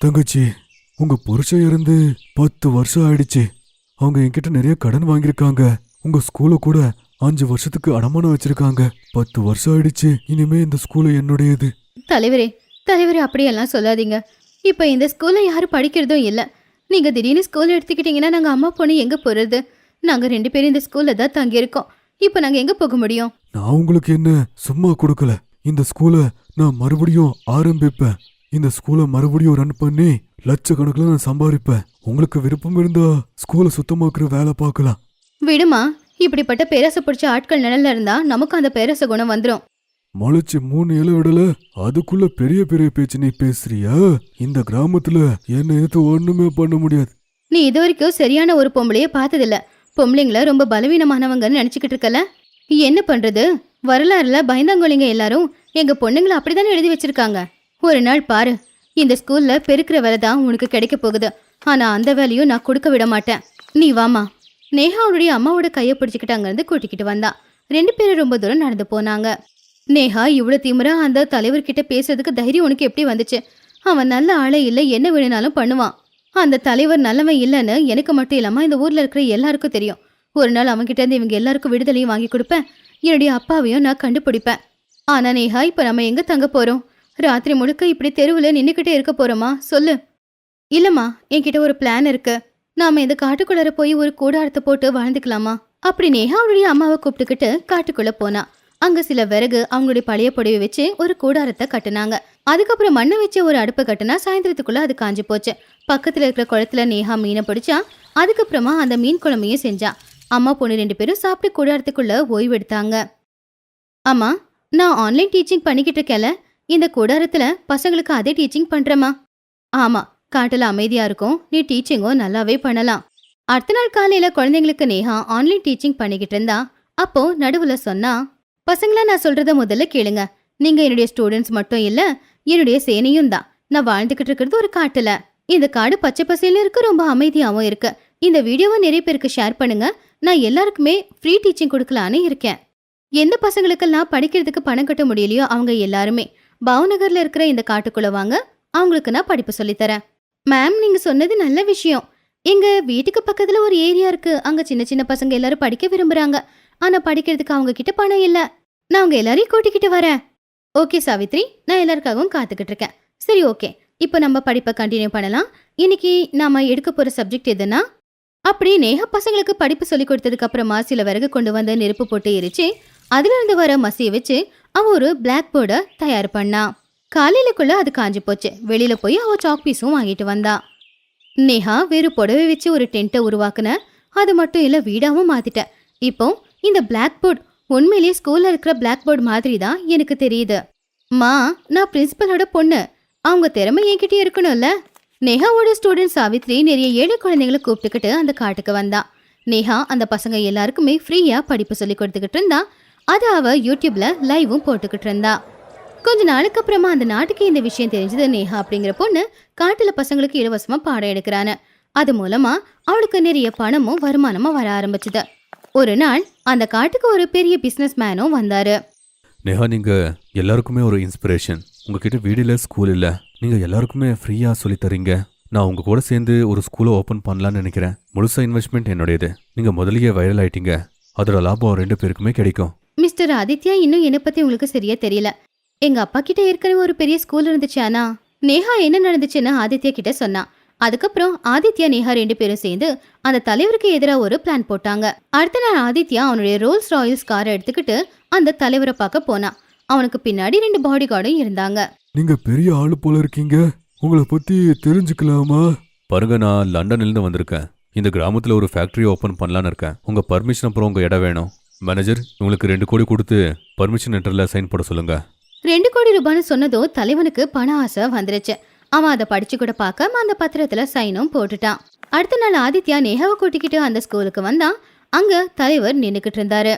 தங்கச்சி உங்க புருஷன் இருந்து பத்து வருஷம் ஆயிடுச்சு. அவங்க என்கிட்ட நிறைய கடன் வாங்கியிருக்காங்க. உங்க ஸ்கூல கூட அஞ்சு வருஷத்துக்கு அடமானம் வச்சிருக்காங்க. பத்து வருஷம் ஆயிடுச்சு. இனிமே இந்த ஸ்கூலு என்னுடையது. தலைவரே தலைவரே அப்படியெல்லாம் சொல்லாதீங்க. இப்போ இந்த ஸ்கூல்ல யாரும் படிக்கிறதும் இல்ல. நீங்க திடீர்னு ஸ்கூல் எடுத்துக்கிட்டீங்கன்னா நாங்க அம்மா பொண்ணு எங்க போறது? நாங்க ரெண்டு பேரும் இந்த ஸ்கூல்ல தான் தங்கி இருக்கோம் இப்போ நாங்க எங்க போக முடியும்? நான் உங்களுக்கு என்ன சும்மா கொடுக்கல. இந்த ஸ்கூலை நான் மறுபடியும் ஆரம்பிப்பேன். இந்த ஸ்கூலை மறுபடியும் ரன் பண்ணி லட்சக்கணக்கில் நான் சம்பாதிப்பேன். உங்களுக்கு விருப்பம் இருந்தா ஸ்கூலை சுத்தமாக்குற வேலை பார்க்கலாம். விடுமா இப்படிப்பட்ட பேரசை பிடிச்ச ஆட்கள் நிழல்ல இருந்தா நமக்கு அந்த பேரச குணம் வந்துடும் முளைச்சு மூணு இலை விடல அதுக்குள்ள பெரிய பெரிய பேச்சு நீ பேசுறியா? இந்த கிராமத்துல என்ன எது ஒண்ணுமே பண்ண முடியாது. நீ இது வரைக்கும் சரியான ஒரு பொம்பளைய பார்த்ததில்ல. பொம்பளைங்கள ரொம்ப பலவீனமானவங்கன்னு நினைச்சுக்கிட்டு இருக்கல? என்ன பண்றது? வரலாறுல பயந்தாங்கோலிங்க எல்லாரும். எங்க பொண்ணுங்களை அப்படிதானே எழுதி வச்சிருக்காங்க? ஒரு நாள் பாரு இந்த ஸ்கூல்ல பெருக்கிற வேலை தான் உனக்கு கிடைக்க போகுது. ஆனா அந்த வேலையும் நான் கொடுக்க விட மாட்டேன். நீ வாமா நேஹாவுடைய அம்மாவோட கையை பிடிச்சிக்கிட்டு அங்கிருந்து கூட்டிக்கிட்டு வந்தா. ரெண்டு பேரும் ரொம்ப தூரம் நடந்து போனாங்க. நேஹா இவ்வளவு திமிரா அந்த தலைவர்கிட்ட பேசுறதுக்கு தைரியம் உனக்கு எப்படி வந்துச்சு? அவன் நல்ல ஆளே இல்லை என்ன வேணும்னாலும் பண்ணுவான். அந்த தலைவர் நல்லவன் இல்லைன்னு எனக்கு மட்டும் இல்லாம இந்த ஊர்ல இருக்கிற எல்லாருக்கும் தெரியும். ஒரு நாள் அவன்கிட்ட இருந்து இவங்க எல்லாருக்கும் விடுதலையும் வாங்கி கொடுப்பேன். என்னுடைய அப்பாவையும் நான் கண்டுபிடிப்பேன். ஆனா நேஹா இப்ப நம்ம எங்க தங்க போறோம்? ராத்திரி முழுக்க இப்படி தெருவில் நின்றுக்கிட்டே இருக்க போறோமா? சொல்லு. இல்லைம்மா என்கிட்ட ஒரு பிளான் இருக்கு. நாம இந்த காட்டுக்குள்ளார போய் ஒரு கூடாரத்தை போட்டு வாழ்ந்துக்கலாமா? அப்படி நேஹா அவளுடைய அம்மாவை கூப்பிட்டுக்கிட்டு காட்டுக்குள்ள போனா. அங்க சில விறகு அவங்களுடைய பழைய புடவை வச்சு ஒரு கூடாரத்தை கட்டினாங்க. அதுக்கப்புறம் மண்ணை வச்சு ஒரு அடுப்பை கட்டினா சாயந்தரத்துக்குள்ள அது காஞ்சி போச்சு. பக்கத்துல இருக்கிற குளத்துல நேஹா மீனை பிடிச்சா அதுக்கப்புறமா அந்த மீன் குழம்பையும் செஞ்சா. அம்மா பொண்ணு ரெண்டு பேரும் சாப்பிட்டு கூடாரத்துக்குள்ள ஓய்வு எடுத்தாங்க அம்மா நான் ஆன்லைன் டீச்சிங் பண்ணிக்கிட்டு இருக்கேன்ல. இந்த கூடாரத்துல பசங்களுக்கு அதே டீச்சிங் பண்றேம்மா. ஆமா காட்டுல அமைதியா இருக்கும். நீ டீச்சிங்கும் நல்லாவே பண்ணலாம். அடுத்த நாள் காலையில குழந்தைங்களுக்கு நேஹா ஆன்லைன் டீச்சிங் பண்ணிக்கிட்டு இருந்தா அப்போ நடுவுல சொன்னா பசங்களா நான் சொல்றத முதல்ல கேளுங்க. நீங்க என்னுடைய ஸ்டூடெண்ட்ஸ் மட்டும் இல்ல என்னுடைய சேனையும் தான். நான் வாழ்ந்துகிட்டு இருக்கிறது ஒரு காட்டுல. இந்த காடு பச்சை பசேல இருக்கு ரொம்ப அமைதியாவும் இருக்கு. இந்த வீடியோவை நிறைய பேருக்கு ஷேர் பண்ணுங்க. நான் எல்லாருக்குமே ஃப்ரீ டீச்சிங் கொடுக்கலான்னு இருக்கேன். எந்த பசங்களுக்கெல்லாம் படிக்கிறதுக்கு பணம் கட்ட முடியலையோ அவங்க எல்லாருமே. பாவநகர்ல இருக்கிற இந்த காட்டுக்குள்ள வாங்க. அவங்களுக்கு நான் படிப்பு சொல்லித்தரேன் மேம் நீங்க சொன்னது நல்ல விஷயம். எங்க வீட்டுக்கு பக்கத்துல ஒரு ஏரியா இருக்கு. அங்க சின்ன சின்ன பசங்க எல்லாரும் படிக்க விரும்புறாங்க. ஆனா படிக்கிறதுக்கு அவங்க கிட்ட பணம் இல்ல. நான் அவங்க எல்லாரையும் கூட்டிக்கிட்டு வரேன். ஓகே சாவித்ரி. நான் எல்லாருக்காகவும் காத்துக்கிட்டு இருக்கேன். சரி ஓகே இப்போ நம்ம படிப்பை கண்டினியூ பண்ணலாம். இன்னைக்கு நாம எடுக்க போற சப்ஜெக்ட் எதுனா அப்படி நேக பசங்களுக்கு படிப்பு சொல்லி கொடுத்ததுக்கு அப்புறமா சில விறகு கொண்டு வந்து நெருப்பு போட்டு எரிச்சு அதுல இருந்து வர மசியை வச்சு அவ ஒரு பிளாக் போர்டை தயார் பண்ணா. காலையிலக்குள்ள அது காஞ்சி போச்சு வெளியில போய் அவ சாக் பீஸும் வாங்கிட்டு வந்தா. நேஹா வேறு புடவை வச்சு ஒரு டென்ட்டை உருவாக்குன. அது மட்டும் இல்லை வீடாகவும் மாத்திட்டேன் இப்போ இந்த பிளாக் போர்ட் உண்மையிலேயே ஸ்கூல்ல இருக்கிற பிளாக் போர்டு மாதிரி தான் எனக்கு தெரியுது. மா நான் பிரின்சிபலோட பொண்ணு. அவங்க திறமை என்கிட்டயே இருக்கணும்ல. நேஹாவோட ஸ்டூடெண்ட் சாவித்ரி நிறைய ஏழை குழந்தைங்களை கூப்பிட்டுக்கிட்டு அந்த காட்டுக்கு வந்தா. நேஹா அந்த பசங்க எல்லாருக்குமே ஃப்ரீயா படிப்பு சொல்லி கொடுத்துக்கிட்டு இருந்தா. அதை அவ யூடியூப்ல லைவும் போட்டுக்கிட்டு இருந்தா. கொஞ்ச நாளுக்கு அப்புறமா அந்த நாட்டுக்கு இந்த விஷயம் தெரிஞ்சது நேஹா அப்படிங்கிற பொண்ணு காட்டுல பசங்களுக்கு இலவசமா பாடம் எடுக்கிறான்னு அது மூலமா அவளுக்கு நிறைய பணமும் வருமானமும் வர ஆரம்பிச்சுது. ஒரு நாள் அந்த காட்டுக்கு ஒரு பெரிய பிசினஸ் மேனும் வந்தாரு. நேஹா நீங்க எல்லாருக்குமே ஒரு இன்ஸ்பிரேஷன் உங்ககிட்ட வீடு இல்ல ஸ்கூல் இல்ல. நீங்க எல்லாருக்குமே ஃப்ரீயா சொல்லி தரீங்க. நான் உங்க கூட சேர்ந்து ஒரு ஸ்கூலை ஓபன் பண்ணலாம்னு நினைக்கிறேன். முழுசா இன்வெஸ்ட்மெண்ட் என்னுடையது. நீங்க முதலியே வைரல் ஆயிட்டீங்க. அதோட லாபம் ரெண்டு பேருக்குமே கிடைக்கும். மிஸ்டர் ஆதித்யா இன்னும் என்னை பத்தி உங்களுக்கு சரியா தெரியல. எங்க அப்பா கிட்ட ஏற்கனவே ஒரு பெரிய ஸ்கூல் இருந்துச்சு ஆனா நேஹா என்ன நடந்துச்சுன்னு ஆதித்யா கிட்ட சொன்னா. அதுக்கப்புறம் ஆதித்யா நேஹா ரெண்டு பேரும் சேர்ந்து அந்த தலைவருக்கு எதிராக ஒரு பிளான் போட்டாங்க. அடுத்த நாள் ஆதித்யா அவனுடைய ரோல்ஸ் ராயல்ஸ் காரை எடுத்துக்கிட்டு அந்த தலைவரை பார்க்க போனான் அவனுக்கு பின்னாடி ரெண்டு பாடி கார்டும் இருந்தாங்க. நீங்க பெரிய ஆளு போல இருக்கீங்க. உங்களை பத்தி தெரிஞ்சுக்கலாமா? பாருங்க நான் லண்டன்ல இருந்து வந்திருக்கேன். இந்த கிராமத்துல ஒரு ஃபேக்டரி ஓபன் பண்ணலான்னு இருக்கேன். உங்க பர்மிஷன் அப்புறம் உங்க இடம் வேணும். மேனேஜர் உங்களுக்கு ரெண்டு கோடி கொடுத்து பர்மிஷன் லெட்டர்ல சைன் போட சொல்லுங்க. ரெண்டு கோடி ரூபான்னு சொன்னதோ தலைவனுக்கு பண ஆசை வந்துருச்சு. அவன் அதை படிச்சு கூட பார்க்காம அந்த பத்திரத்துல சைனும் போட்டுட்டான். அடுத்த நாள் ஆதித்யா நேஹாவை கூட்டிக்கிட்டு அந்த ஸ்கூலுக்கு வந்தான். அங்க தலைவர் நின்னுக்கிட்டு இருந்தாரு.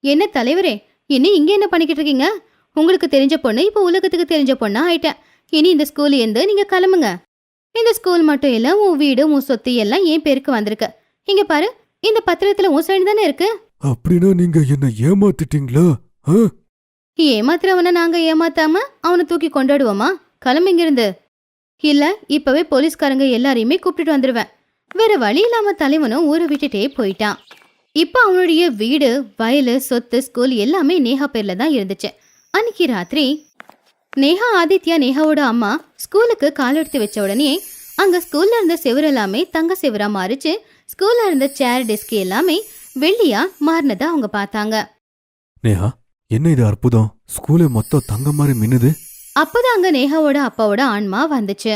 என்ன தலைவரே இனி இங்க என்ன பண்ணிக்கிட்டு இருக்கீங்க? உங்களுக்கு தெரிஞ்ச பொண்ணு இப்போ உலகத்துக்கு தெரிஞ்ச பொண்ணா ஆயிட்டேன். இனி இந்த ஸ்கூல் இருந்து நீங்க கிளம்புங்க. இந்த ஸ்கூல் மட்டும் இல்ல உன் வீடு உன் சொத்து எல்லாம் என் பேருக்கு வந்திருக்கு. இங்க பாரு இந்த பத்திரத்துல உன் சைடு தானே இருக்கு? அப்படின்னா நீங்க என்ன ஏமாத்திட்டீங்களா? ஏமாத்துறவன நாங்க ஏமாத்தாம அவனை தூக்கி கொண்டாடுவோமா? கிளம்பு இங்கிருந்து. இல்ல இப்பவே போலீஸ்காரங்க எல்லாரையுமே கூப்பிட்டுட்டு வந்துருவேன். வேற வழி இல்லாம தலைவனும் ஊரை விட்டுட்டே போயிட்டான். இப்ப அவனுடைய வீடு வயலு சொத்து ஸ்கூல் எல்லாமே நேஹா பேர்ல தான் இருந்துச்சு. அன்னைக்கு ராத்திரி நேஹா ஆதித்யா நேஹாவோட அம்மா ஸ்கூலுக்கு கால் எடுத்து வச்ச உடனே அங்க ஸ்கூல்ல இருந்த செவுரு எல்லாமே தங்க செவரா மாறிச்சு. ஸ்கூல்ல இருந்த சேர் டெஸ்க் எல்லாமே வெள்ளியா மாறினதை அவங்க பார்த்தாங்க. நேஹா என்ன இது அற்புதம்? ஸ்கூலே மொத்தம் தங்க மாதிரி மின்னுது. அப்பதான் அங்க நேஹாவோட அப்பாவோட ஆன்மா வந்துச்சு.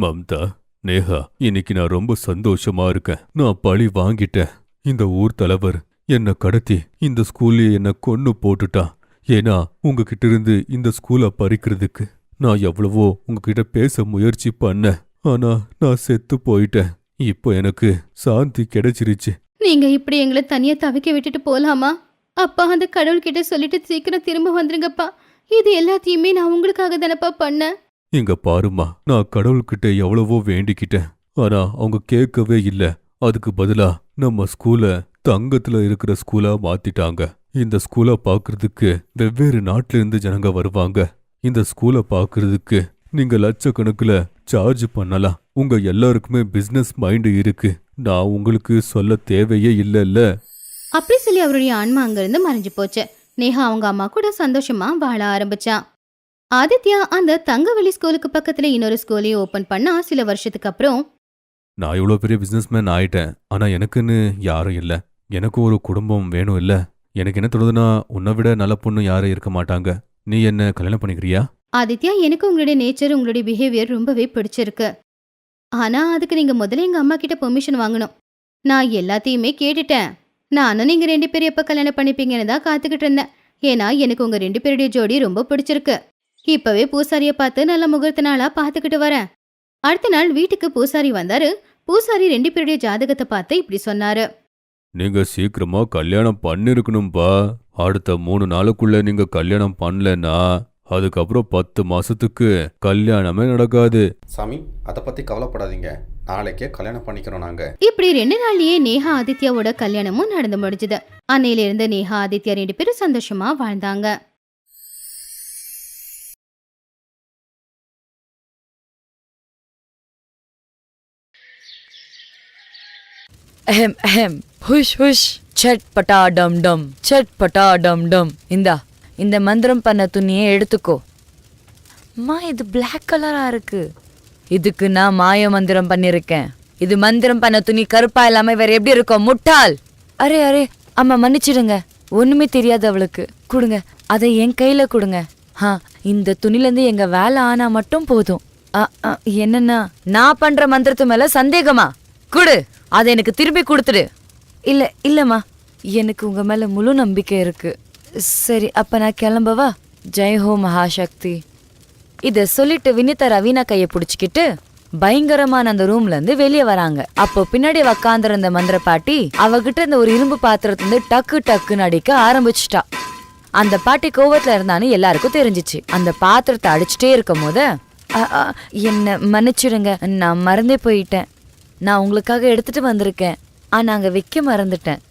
மம்தா நேஹா இன்னைக்கு நான் ரொம்ப சந்தோஷமா இருக்கேன். நான் பழி வாங்கிட்டேன். இந்த ஊர் தலைவர் என்னை கடத்தி இந்த ஸ்கூல்ல என்னை கொன்னு போட்டுட்டான். ஏன்னா உங்ககிட்ட இருந்து இந்த ஸ்கூலை பறிக்கிறதுக்கு நான் எவ்வளவோ உங்ககிட்ட பேச முயற்சி பண்ணேன். ஆனா நான் செத்து போயிட்டேன். இப்போ எனக்கு சாந்தி கிடைச்சிருச்சு. நீங்க இப்படி எங்களை தனியா தவிக்க விட்டுட்டு போலாமா? அப்பா அந்த கடவுள்கிட்ட சொல்லிட்டு சீக்கிரம் திரும்ப வந்துருங்கப்பா. இது எல்லாத்தையுமே நான் உங்களுக்காக தானப்பா பண்ணேன். இங்க பாரும்மா நான் கடவுள்கிட்ட எவ்வளவோ வேண்டிக்கிட்டேன். ஆனா அவங்க கேட்கவே இல்ல. அதுக்கு பதிலா நம்ம ஸ்கூல தங்கத்துல இருக்கிற ஸ்கூலா மாத்திட்டாங்க. இந்த ஸ்கூலை பார்க்கறதுக்கு வெவ்வேறு நாட்டுல இருந்து ஜனங்க வருவாங்க. இந்த ஸ்கூலை பார்க்கறதுக்கு நீங்க லட்சக்கணக்குல சார்ஜ் பண்ணலாம். உங்க எல்லாருக்குமே பிசினஸ் மைண்ட் இருக்கு. நான் உங்களுக்கு சொல்ல தேவையே இல்லைல்ல. அப்படி சொல்லி அவருடைய ஆன்மா அங்கிருந்து மறைஞ்சு போச்சு. நேஹா அவங்க அம்மா கூட சந்தோஷமா வாழ ஆரம்பிச்சான் ஆதித்யா அந்த தங்கவெளி ஸ்கூலுக்கு பக்கத்துல இன்னொரு ஸ்கூலையும் ஓபன் பண்ணா சில வருஷத்துக்கு அப்புறம். நான் இவ்வளோ பெரிய பிசினஸ்மேன் ஆயிட்டேன். ஆனா எனக்குன்னு யாரும் இல்ல. எனக்கு ஒரு குடும்பம் வேணும் இல்ல. எனக்கு என்ன தோணுதுன்னா உன்னை விட நல்ல பொண்ணு யாரும் இருக்க மாட்டாங்க. நீ என்ன கல்யாணம் பண்ணிக்கிறியா? ஆதித்யா எனக்கு உங்களுடைய நேச்சர் உங்களுடைய பிஹேவியர் ரொம்பவே பிடிச்சிருக்கு. ஆனா அதுக்கு நீங்க முதல்ல எங்க அம்மா கிட்ட பெர்மிஷன் வாங்கணும். நான் எல்லாத்தையுமே கேட்டுட்டேன். நானும் நீங்க ரெண்டு பேரும் எப்ப கல்யாணம் பண்ணிப்பீங்கன்னு தான் காத்துக்கிட்டு இருந்தேன். ஏன்னா எனக்கு உங்க ரெண்டு பேருடைய ஜோடி ரொம்ப பிடிச்சிருக்கு. இப்பவே பூசாரிய பார்த்து நல்ல முகூர்த்த நாளா பார்த்துக்கிட்டு வரேன். அடுத்த நாள் வீட்டுக்கு பூசாரி வந்தாரு. பூசாரி ரெண்டு பேருடைய ஜாதகத்தை பார்த்து இப்படி சொன்னாரு. நீங்க சீக்கிரமா கல்யாணம் பண்ணிருக்கணும்பா. அடுத்த மூணு நாளுக்குள்ள நீங்க கல்யாணம் பண்ணலன்னா அதுக்கப்புறம் பத்து மாசத்துக்கு கல்யாணமே நடக்காது. சாமி அதை பற்றி கவலைப்படாதீங்க. நாளைக்கே கல்யாணம் பண்ணிக்கிறோம் நாங்கள் இப்படி ரெண்டு நாள்லயே நேஹா ஆதித்யாவோட கல்யாணமும் நடந்து முடிஞ்சது. அன்னையில இருந்து நேஹா ஆதித்யா ரெண்டு பேரும் சந்தோஷமா வாழ்ந்தாங்க. அஹம் அஹம். ஹுஷ் ஹுஷ். சட் பட்டா டம் டம். சட் பட்டா டம் டம். இந்தா. இந்த மந்திரம் பண்ண துணியை எடுத்துக்கோ. அம்மா இது பிளாக் கலரா இருக்கு. இதுக்கு நான் மாய மந்திரம் பண்ணிருக்கேன். இது மந்திரம் பண்ண துணி கருப்பா இல்லாம வேற எப்படி இருக்கும்? முட்டாள்! அரே அரே அம்மா மன்னிச்சிடுங்க. ஒண்ணுமே தெரியாது அவளுக்கு. கொடுங்க அதை என் கையில கொடுங்க. ஹா இந்த துணில இருந்து எங்க வேலை ஆனா மட்டும் போதும். என்னன்னா? நான் பண்ற மந்திரத்து மேல சந்தேகமா? குடு அதை எனக்கு திருப்பி கொடுத்துடு. இல்ல இல்லம்மா. எனக்கு உங்க மேல முழு நம்பிக்கை இருக்கு. சரி அப்ப நான் கிளம்பவா? ஜெய் ஹோ மகாசக்தி. இதை சொல்லிட்டு வினிதா ரவீனா கையை பிடிச்சிக்கிட்டு பயங்கரமான அந்த ரூம்ல இருந்து வெளியே வராங்க. அப்போ பின்னாடி உக்காந்துருந்த மந்திர பாட்டி அவகிட்ட இந்த ஒரு இரும்பு பாத்திரத்துல இருந்து டக்கு டக்குன்னு அடிக்க ஆரம்பிச்சிட்டா. அந்த பாட்டி கோவத்துல இருந்தான்னு எல்லாருக்கும் தெரிஞ்சிச்சு. அந்த பாத்திரத்தை அடிச்சுட்டே இருக்கும் போது என்ன மன்னிச்சிடுங்க. நான் மறந்தே போயிட்டேன். நான் உங்களுக்காக எடுத்துட்டு வந்திருக்கேன். ஆனா அங்க வைக்க மறந்துட்டேன்.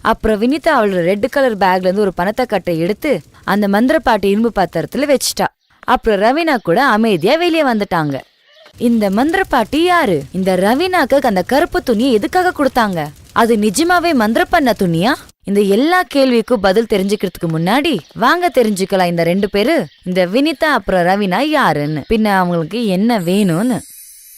அப்புறம் வினிதா அவளோட ரெட் கலர் பேக்ல இருந்து ஒரு பணத்தை கட்டை எடுத்து அந்த மந்திர பாட்டி இரும்பு பாத்திரத்துல வச்சுட்டா. அப்புறம் ரவீனா கூட அமைதியா வெளியே வந்துட்டாங்க. இந்த மந்திர பாட்டி யாரு? இந்த ரவீனாக்கு அந்த கருப்பு துணியை எதுக்காக கொடுத்தாங்க? அது நிஜமாவே மந்திரப்பண்ண துணியா? இந்த எல்லா கேள்விக்கும் பதில் தெரிஞ்சுக்கிறதுக்கு முன்னாடி வாங்க தெரிஞ்சுக்கலாம் இந்த ரெண்டு பேரு. இந்த வினிதா அப்புறம் ரவினா யாருன்னு. பின்ன அவங்களுக்கு என்ன வேணும்னு.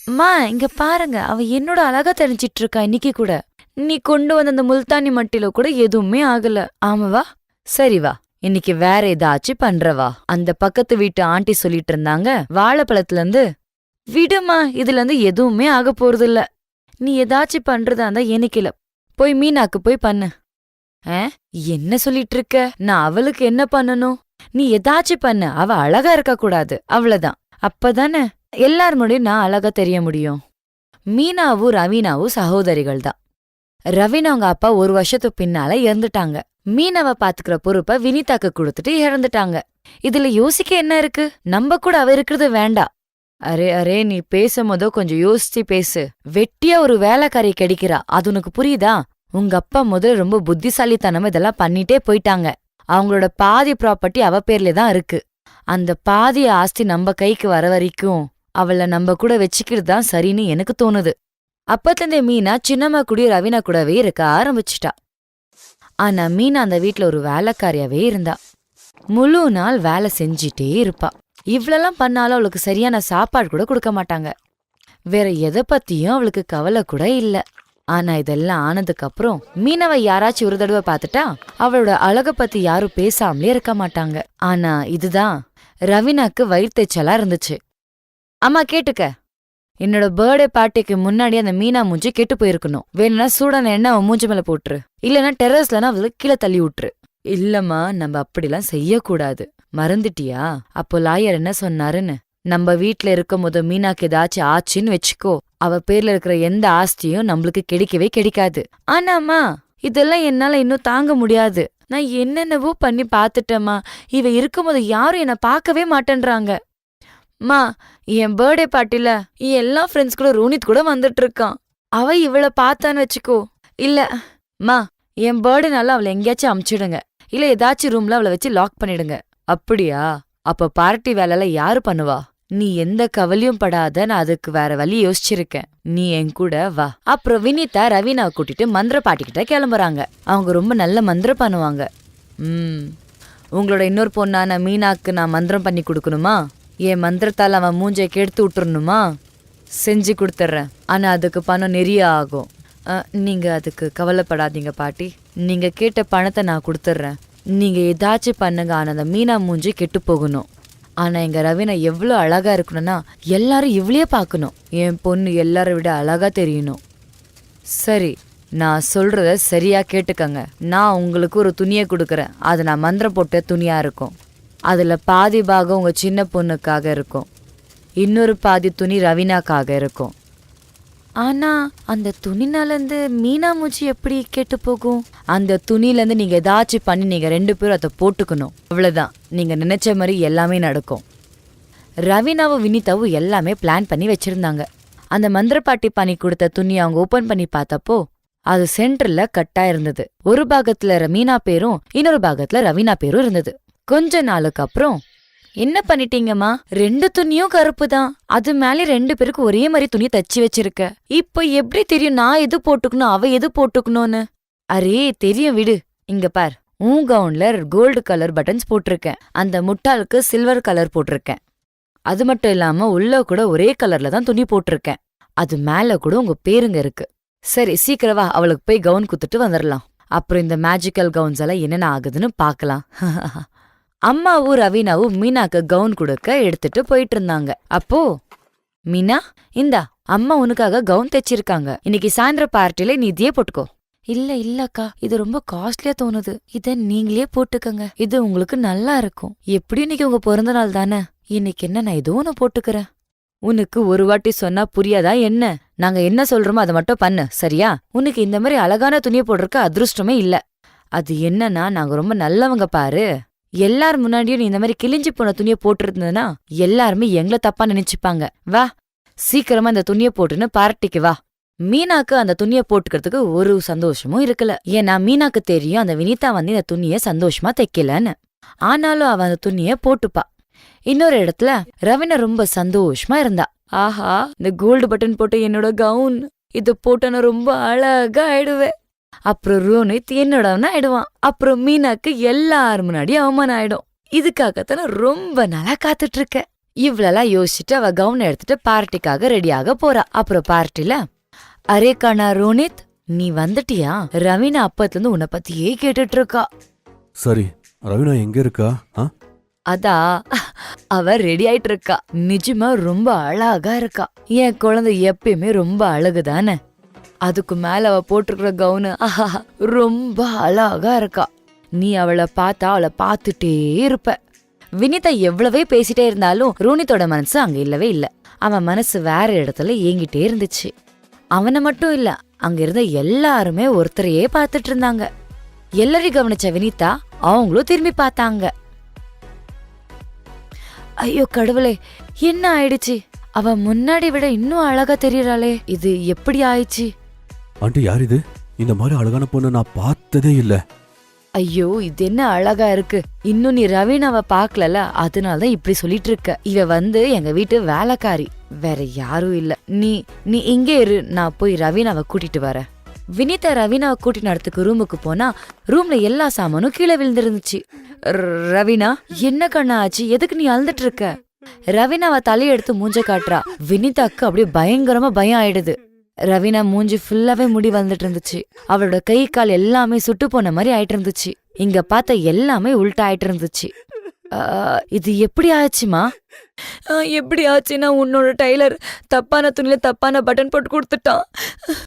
அம்மா இங்க பாருங்க. அவ என்னோட அழகா தெரிஞ்சிட்டு இருக்கா இன்னைக்கு கூட. நீ கொண்டு வந்த அந்த முல்தானி மட்டில கூட எதுவுமே ஆகல. ஆமாவா சரி வா. இன்னைக்கு வேற ஏதாச்சும் பண்றவா அந்த பக்கத்து வீட்டு ஆண்டி சொல்லிட்டு இருந்தாங்க. வாழைப்பழத்துல இருந்து விடுமா இதுல இருந்து எதுவுமே ஆக போறது இல்ல நீ ஏதாச்சும் பண்றதா இருந்தா எனக்கில போய் மீனாக்கு போய் பண்ணு. ஆ? என்ன சொல்லிட்டு இருக்க? நான் அவளுக்கு என்ன பண்ணணும்? நீ ஏதாச்சும் பண்ணு. அவ அழகா இருக்க கூடாது. அவ்வளவுதான். அப்பதானே? எல்லார் முன்னாடியும் நான் அழகா தெரிய முடியும். மீனாவும் ரவீனாவும் சகோதரிகள் தான் ரவீனா அவங்க அப்பா ஒரு வருஷத்துக்கு பின்னால இறந்துட்டாங்க. மீனவ பாத்துக்கிற பொறுப்பை வினிதாக்கு கொடுத்துட்டு இறந்துட்டாங்க. இதுல யோசிக்க என்ன இருக்கு? நம்ம கூட அவ இருக்கிறது வேண்டாம் அரே அரே நீ பேசும்போதோ கொஞ்சம் யோசிச்சு பேசு. வெட்டியா ஒரு வேலைக்காரி கிடைக்கிறா. அது உனக்கு புரியுதா? உங்க அப்பா முதல்ல ரொம்ப புத்திசாலித்தனம் இதெல்லாம் பண்ணிட்டே போயிட்டாங்க. அவங்களோட பாதி ப்ராப்பர்ட்டி அவ பேர்ல தான் இருக்கு. அந்த பாதி ஆஸ்தி நம்ம கைக்கு வர வரைக்கும் அவளை நம்ம கூட வச்சுக்கிறது தான் சரின்னு எனக்கு தோணுது. அப்பத்திருந்தே மீனா சின்னம்மா கூடயே ரவீனா கூடவே இருக்க ஆரம்பிச்சிட்டா. ஆனா மீனா அந்த வீட்ல ஒரு வேலைக்காரியாவே இருந்தா. முழு நாள் வேலை செஞ்சிட்டே இருப்பா. இவ்வளெல்லாம் பண்ணாலும் அவளுக்கு சரியான சாப்பாடு கூட கொடுக்க மாட்டாங்க. வேற எதை பத்தியும் அவளுக்கு கவலை கூட இல்ல. ஆனா இதெல்லாம் ஆனதுக்கு அப்புறம் மீனவை யாராச்சும் ஒரு தடவை பார்த்துட்டா அவளோட அழக பத்தி யாரும் பேசாமலே இருக்க மாட்டாங்க. ஆனா இதுதான் ரவீனாக்கு வயிற்றுச்சலா இருந்துச்சு. அம்மா கேட்டுக்க. என்னோட பர்த்டே பார்ட்டிக்கு முன்னாடி அந்த மீனா மூஞ்சி கெட்டு போயிருக்கணும். வேணும்னா சூடான எண்ணெய் அவன் மூஞ்சி மேல போட்டுரு. இல்லனா டெரஸ்லனா அவளுக்கு கீழே தள்ளி விட்டுரு. இல்லம்மா நம்ம அப்படிலாம் செய்யக்கூடாது. மறந்துட்டியா? அப்போ லாயர் என்ன சொன்னாருன்னு? நம்ம வீட்ல இருக்கும் போது மீனாக்கு ஏதாச்சும் ஆச்சுன்னு வச்சுக்கோ. அவ பேர்ல இருக்கிற எந்த ஆஸ்தியும் நம்மளுக்கு கிடைக்கவே கிடைக்காது. ஆனாமா இதெல்லாம் என்னால இன்னும் தாங்க முடியாது. நான் என்னென்னவோ பண்ணி பாத்துட்டேம்மா இவ இருக்கும்போது யாரும் என்ன பார்க்கவே மாட்டேன்றாங்க. மா என் பர்த்டே பார்ட்டில என் எல்லா ஃப்ரெண்ட்ஸ் கூட ரோனித் கூட வந்துட்டு இருக்கான். அவ இவளை பார்த்தான்னு வச்சுக்கோ. இல்ல மா என் பர்த்டே நாள் அவளை எங்கேயாச்சும் அமுச்சிடுங்க. இல்ல ஏதாச்சும் ரூம்ல அவளை வச்சு லாக் பண்ணிடுங்க. அப்படியா? அப்ப பார்ட்டி வேலைலாம் யாரு பண்ணுவா? நீ எந்த கவலையும் படாத நான் அதுக்கு வேற வழி யோசிச்சிருக்கேன். நீ என் கூட வா. அப்புறம் வினிதா ரவீனா கூட்டிட்டு மந்திர பாட்டிக்கிட்ட கிளம்புறாங்க. அவங்க ரொம்ப நல்ல மந்திரம் பண்ணுவாங்க. ம். உங்களோட இன்னொரு பொண்ணான மீனாக்கு நான் மந்திரம் பண்ணி கொடுக்கணுமா? என் மந்திரத்தால் அவன் மூஞ்சை கெடுத்து விட்டுறணுமா? செஞ்சு கொடுத்துட்றேன். ஆனால் அதுக்கு பணம் நிறைய ஆகும். நீங்கள் அதுக்கு கவலைப்படாதீங்க பாட்டி. நீங்கள் கேட்ட பணத்தை நான் கொடுத்துட்றேன். நீங்கள் ஏதாச்சும் பண்ணுங்க ஆனால் அந்த மீனா மூஞ்சி கெட்டு போகணும். ஆனால் எங்கள் ரவினா எவ்வளோ அழகாக இருக்கணும்னா எல்லாரும் இவ்வளே பார்க்கணும். என் பொண்ணு எல்லாரை விட அழகாக தெரியணும். சரி நான் சொல்கிறத சரியாக கேட்டுக்கங்க. நான் உங்களுக்கு ஒரு துணியை கொடுக்குறேன். அது நான் மந்திரம் போட்ட துணியாக இருக்கும். அதில் பாதி பாகம் உங்கள் சின்ன பொண்ணுக்காக இருக்கும். இன்னொரு பாதி துணி ரவீனாக்காக இருக்கும். ஆனால் அந்த துணினாலேருந்து மீனா மூச்சி எப்படி கெட்டு போகும்? அந்த துணியிலேருந்து நீங்கள் ஏதாச்சும் பண்ணி நீங்கள் ரெண்டு பேரும் அதை போட்டுக்கணும். அவ்வளோதான் நீங்கள் நினைச்ச மாதிரி எல்லாமே நடக்கும். ரவீனாவும் வினிதாவும் எல்லாமே பிளான் பண்ணி வச்சுருந்தாங்க. அந்த மந்திரப்பாட்டி பண்ணி கொடுத்த துணி அவங்க ஓப்பன் பண்ணி பார்த்தப்போ அது சென்டர்ல கட்டா இருந்தது. ஒரு பாகத்துல ரமீனா பேரும் இன்னொரு பாகத்துல ரவீனா பேரும் இருந்தது. கொஞ்ச நாளுக்கு அப்புறம் என்ன பண்ணிட்டீங்கம்மா? ரெண்டு துணியும் கருப்பு தான் அது மேலே ரெண்டு பேருக்கு ஒரே மாதிரி துணி தச்சு வச்சிருக்க. இப்போ எப்படி தெரியும் நான் எது போட்டுக்கணும் அவ எது போட்டுக்கணும்னு? அரே தெரியும் விடு. இங்க பார். உன் கவுன்ல கோல்டு கலர் பட்டன்ஸ் போட்டிருக்கேன். அந்த முட்டாளுக்கு சில்வர் கலர் போட்டிருக்கேன். அது மட்டும் இல்லாம உள்ள கூட ஒரே கலர்ல தான் துணி போட்டிருக்கேன். அது மேல கூட உங்க பேருங்க இருக்கு. சரி சீக்கிரவா அவளுக்கு போய் கவுன் குத்துட்டு வந்துடலாம் அப்புறம் இந்த மேஜிக்கல் கவுன்ஸ் எல்லாம் என்னென்ன ஆகுதுன்னு பார்க்கலாம். அம்மாவும் ரவீனாவும் மீனாக்கு கவுன் கொடுக்க எடுத்துட்டு போயிட்டு இருந்தாங்க அப்போ மீனா இந்தா அம்மா உனக்காக கவுன் தைச்சிருக்காங்க. இன்னைக்கு சாயந்தர பார்ட்டில நீ இதே போட்டுக்கோ. இல்ல இல்லக்கா. இது ரொம்ப காஸ்ட்லியா தோணுது. இத நீங்களே போட்டுக்கங்க. இது உங்களுக்கு நல்லா இருக்கும். எப்படி இன்னைக்கு உங்க பிறந்த நாள் தானே? இன்னைக்கு என்ன நான் ஏதோ ஒன்னு போட்டுக்கிறேன். உனக்கு ஒரு வாட்டி சொன்னா புரியாதா என்ன? நாங்க என்ன சொல்றோமோ அதை மட்டும் பண்ணு. சரியா? உனக்கு இந்த மாதிரி அழகான துணியை போடுறக்கு அதிருஷ்டமே இல்ல. அது என்னன்னா நாங்க ரொம்ப நல்லவங்க பாரு. எல்லார் முன்னாடியும் நீ இந்த மாதிரி கிழிஞ்சு போன துணியை போட்டிருந்ததுன்னா எல்லாருமே எங்களை தப்பா நினைச்சுப்பாங்க. வா சீக்கிரமா இந்த துணியை போட்டுன்னு பார்ட்டிக்கு வா. மீனாக்கு அந்த துணியை போட்டுக்கிறதுக்கு ஒரு சந்தோஷமும் இருக்கல. ஏன்னா மீனாக்கு தெரியும் அந்த வினிதா வந்து இந்த துணியை சந்தோஷமா தைக்கலன்னு. ஆனாலும் அவ அந்த துணியை போட்டுப்பா. இன்னொரு இடத்துல ரவினா ரொம்ப சந்தோஷமா இருந்தா. ஆஹா இந்த கோல்டு பட்டன் போட்டு என்னோட கவுன் இது போட்ட நான் ரொம்ப அழகா ஆயிடுவேன் அப்புறம் ரோனித் என்னோடவனா ஆயிடுவான். அப்புறம் மீனாக்கு எல்லார் முன்னாடியும் அவமானம் ஆயிடும். இதுக்காகத்தான் ரொம்ப நாளா காத்துட்டு இருக்கேன் இவ்வளெல்லாம் யோசிச்சுட்டு அவ கவுன் எடுத்துட்டு பார்ட்டிக்காக ரெடியாக போறா. அப்புறம் பார்ட்டில அரே கண்ணா ரோனித் நீ வந்துட்டியா? ரவீனா அப்பத்துல இருந்து உன்னை பத்தியே கேட்டுட்டு இருக்கா சரி ரவினா எங்க இருக்கா? ஆ? அதா அவ ரெடி ஆயிட்டு இருக்கா நிஜமா ரொம்ப அழகா இருக்கா. என் குழந்தை எப்பயுமே ரொம்ப அழகுதானே. அதுக்கு மேல அவ போட்டிருக்கிற கவுனு ஆஹா ரொம்ப அழகா இருக்கா. நீ அவளை பார்த்தா அவளை பார்த்துட்டே இருப்ப. வினிதா எவ்வளவே பேசிட்டே இருந்தாலும் ரோனித்தோட மனசு அங்க இல்லவே இல்ல. அவன் மனசு வேற இடத்துல ஏங்கிட்டே இருந்துச்சு. அவனை மட்டும் இல்ல அங்க இருந்த எல்லாருமே ஒருத்தரையே பார்த்துட்டு இருந்தாங்க. எல்லாரையும் கவனிச்ச வினிதா அவங்களும் திரும்பி பார்த்தாங்க. ஐயோ கடவுளே என்ன ஆயிடுச்சு? அவ முன்னாடி விட இன்னும் அழகா தெரியறாளே. இது எப்படி ஆயிடுச்சு? ஆண்டி யார் இது? இந்த மாதிரி அழகான பொண்ணை நான் பார்த்ததே இல்ல. ஐயோ இது என்ன அழகா இருக்கு. இன்னும் நீ ரவீனாவை பார்க்கலல அதனாலதான் இப்படி சொல்லிட்டு இருக்க இவ வந்து எங்க வீட்டு வேலைக்காரி. வேற யாரும் இல்ல. நீ நீ இங்கே இரு. நான் போய் ரவீனாவை கூட்டிட்டு வரேன். வினிதா ரவீனாவை கூட்டின இடத்துக்கு ரூமுக்கு போனா ரூம்ல எல்லா சாமானும் கீழே விழுந்திருந்துச்சு. ர- ரவீனா என்ன கண்ணா ஆச்சு? எதுக்கு நீ அழுதுட்டு இருக்க? ரவீனாவை தலையெடுத்து மூஞ்ச காட்டுறா. வினிதாக்கு அப்படியே பயங்கரமா பயம் ஆயிடுது. ரவீனா மூஞ்சி ஃபுல்லாவே முடி வந்துட்டு இருந்துச்சு. அவளோட கை கால் எல்லாமே சுட்டு போன மாதிரி ஆயிட்டு இருந்துச்சு. இங்க பார்த்த எல்லாமே உள்டா ஆயிட்டு இருந்துச்சு. இது எப்படி ஆச்சுமா? எப்படி ஆச்சுன்னா உன்னோட டைலர் தப்பான துணியில தப்பான பட்டன் போட்டு கொடுத்துட்டான்.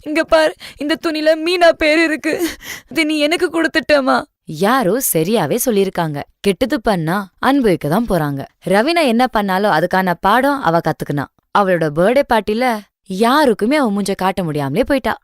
இங்க பார் இந்த துணியில மீனா பேர் இருக்கு. இது நீ எனக்கு கொடுத்துட்டமா யாரோ சரியாவே சொல்லிருக்காங்க கெட்டது பண்ணா அனுபவிக்க தான் போறாங்க. ரவீனா என்ன பண்ணாலும் அதுக்கான பாடம் அவ கத்துக்கினா. அவளோட பர்த்டே பார்ட்டில யாருக்குமே அவ மூஞ்ச காட்ட முடியாமலே போயிட்டா.